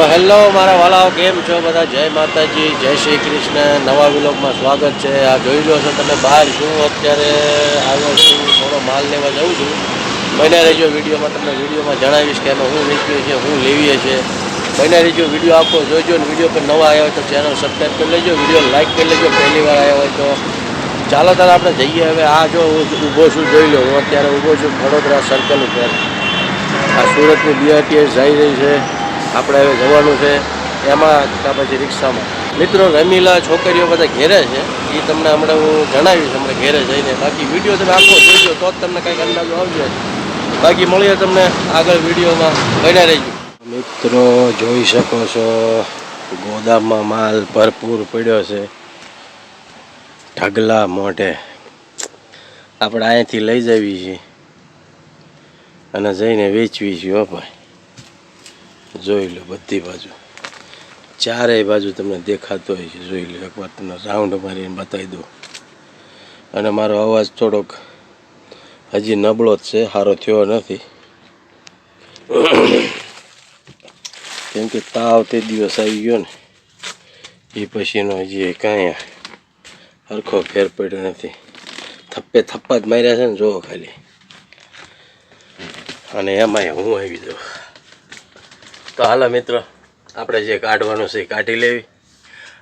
તો હેલો, મારા વાલાઓ, કેમ છો બધા? જય માતાજી, જય શ્રી કૃષ્ણ. નવા વિલોકમાં સ્વાગત છે. આ જોઈ લો છો તમે બહાર છું અત્યારે આવ્યો છું. થોડો માલ લેવા જાઉં છું. બન્યા રહેજો વિડીયોમાં. તમને વિડીયોમાં જણાવીશ કે અમે હું વેચીએ છીએ હું લેવીએ છીએ. બન્યા રહેજો, વીડિયો આપો જોઈજો ને વીડિયો પર નવા આવ્યા હોય તો ચેનલ સબસ્ક્રાઈબ કરી લેજો. વીડિયો લાઈક કરી લેજો, પહેલી વાર આવ્યા હોય તો. ચાલો, તારે આપણે જઈએ હવે. આ જો હું ઊભો છું, જોઈ લો. હું અત્યારે ઊભો છું વડોદરા સર્કલ ઉપર. આ સુરતની બીઆરટીએસ જઈ રહી છે. આપણે હવે જવાનું છે એમાં કા પછી રિક્ષામાં. મિત્રો રમીલા છોકરીઓ બધા ઘેરે છે. એ તમને હમણાં હું જણાવીશ, હમણાં ઘેરે જઈને. બાકી વીડિયો તમે આખો જોઈજો તો જ તમને કંઈક અંદાજો આવજો બાકી મળીએ તમને આગળ વિડીયોમાં. બન્યા રહેજો. મિત્રો જોઈ શકો છો, ગોદામમાં માલ ભરપૂર પડ્યો છે. ઢગલા મોઢે. આપણે અહીંયાથી લઈ જવી છીએ અને જઈને વેચવી છીએ ભાઈ. જોઈ લો બધી બાજુ. ચારેય બાજુ તમને દેખાતો હોય છે, જોઈ લો. એકવાર તમને રાઉન્ડ મારીને બતાવી દઉં. અને મારો અવાજ થોડોક હજી નબળો જ છે સારો થયો નથી. કેમ કે તાવ તે દિવસ આવી ગયો ને, એ પછીનો હજી કાંઈ હરખો ફેર પડ્યો નથી. થપ્પે થપ્પા જ માર્યા છે ને જોવો ખાલી. અને એમાંય હું આવી જાઉં. તો હાલો મિત્રો, આપણે જે કાઢવાનું છે એ કાઢી લેવી.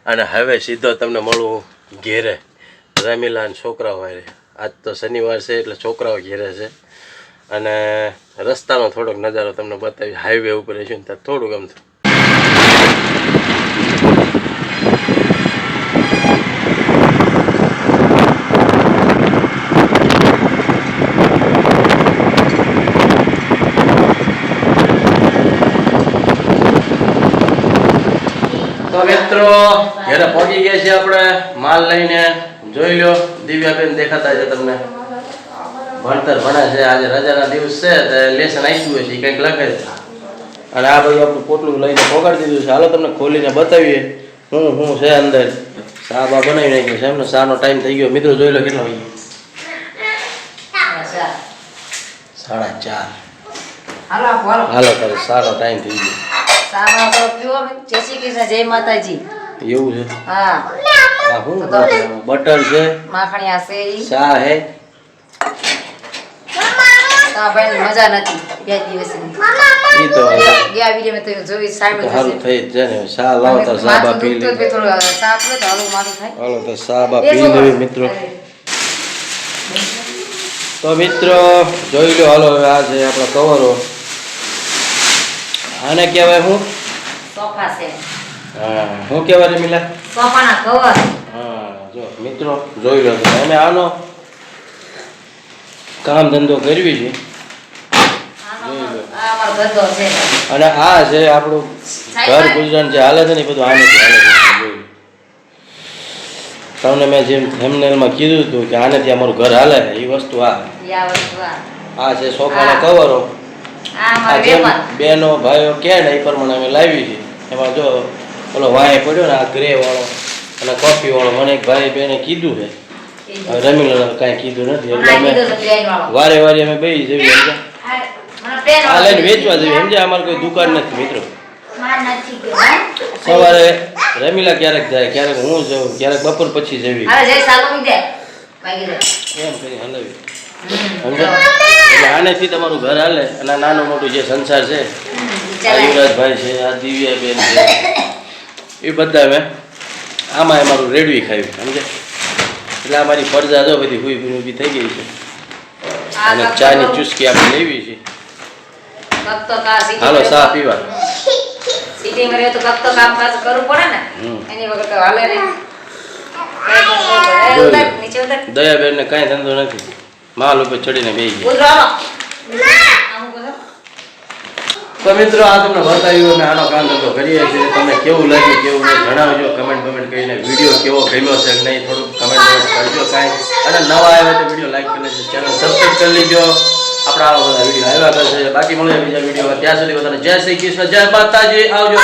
અને હવે સીધો તમને મળવું ઘેરે. રમીલા છોકરાઓ હારે. આજ તો શનિવાર છે એટલે છોકરાઓ ઘેરે છે. અને રસ્તાનો થોડોક નજારો તમને બતાવી હાઈવે ઉપર છું ત્યાં થોડુંક આમ તો મિત્રો ઘરે પહોંચી ગયા છીએ આપણે. માલ લઈને. જોઈ લો દિવ્યાબેન દેખાતા છે તમને. ભણતર ભણે છે. આજે રજાના દિવસ છે તો લેસન આપ્યું છે કંઈક લખે છે. અને આ બધું આપણું પોટલું લઈને પોગાડી દીધું છે. હાલો તમને ખોલીને બતાવીએ. હું હું છે અંદર. સા બા બનાવી નાખ્યું છે. એમનો શાનો ટાઈમ થઈ ગયો. મિત્રો જોઈ લો કેટલો વાગ્યો. સાડા ચાર. હાલો હાલો. તારે સારો ટાઈમ થઈ ગયો. સામા તો પીવો જય શ્રી કૃષ્ણ જય માતાજી. એવું છે? હા. બટર છે? માખણી આ શેરી ચા હે? ભાઈ મજા નથી બે દિવસની. ઈ તો ગયા વીડિયો મેં તો જોઈ સામે તો સારું થઈ જ સા લાવ તો સાબા પી લે થોડું સાફ લે તો હાલો માથું થાય. હાલો તો સાબા પી લેવી મિત્રો. તો મિત્રો જોઈ લો હાલો આ છે આપણા કવરો. આને કહેવાય હું? સોફા છે હા શું કહેવાય રે મિલા સોફાના કવર હા જો મિત્રો જોઈ લો. અમે આનો કામ ધંધો કરવી છે. આનો અને આ છે આપણું ઘર ગુજરાન જે હાલે છે ને બધું આને હાલે છે. તમને મેં જેમ થેમનેલમાં કીધું હતું કે આનેથી અમારું ઘર હાલે એ વસ્તુ આ. આ વસ્તુ આ. આ છે સોફાના કવરો બેનો ભાઈઓ કે ને એ પ્રમાણે અમે લાવી છે એમાં જો ઓલો વાય પડ્યો ને આ ગ્રે વાળો અને કોફી વાળો મને એક ભાઈ બેને કીધું છે. હવે રમીલા કાંઈ કીધું નથી. એટલે અમે વારે વારે અમે બે જેવી આ લઈને વેચવા જેવી સમજ્યા? અમારે કોઈ દુકાન નથી મિત્રો. સવારે રમીલા ક્યારેક જાય ક્યારેક હું જાઉં ક્યારેક બપોર પછી જવી એમ કરી હલાવી સમજ્યા? એટલે આનેથી તમારું ઘર હાલે. અને નાનું મોટું જે સંસાર છે આ યુવરાજભાઈ છે આ દિવ્યાબેન છે એ બધા અમે આમાં અમારું રેડવી ખાવી સમજે એટલે અમારી મારી ફરજા જો બધી હુઈ હુઈ ઊભી થઈ ગઈ છે. અને ચાની ચુસ્કી આપણે લેવી છે. હાલો ચા પીવા. સિટી માં તો કબ તો કામ કાજ કરવું પડે ને. એની વગર તો હાલે નહીં. કાંઈ ધંધો નથી. માલ ઉપર ચડીને બે તો મિત્રો આ તમને બતાવ્યું અમે આનો કામ ધંધો કરીએ છીએ. તમને કેવું લાગ્યું કેવું નહીં જણાવજો. કમેન્ટ કમેન્ટ કરીને વીડિયો કેવો ગમ્યો છે કે નહીં થોડુંક કમેન્ટ કમેન્ટ કરજો કાંઈ. અને નવા આવ્યા તો વીડિયો લાઈક કરી લેજો. ચેનલ સબસ્ક્રાઈબ કરી લેજો. આપણા આવા બધા વીડિયો આવ્યા કરશે. બાકી મળે બીજા વિડીયોમાં. ત્યાં સુધી બધાને જય શ્રી કૃષ્ણ. જય માતાજી. આવજો.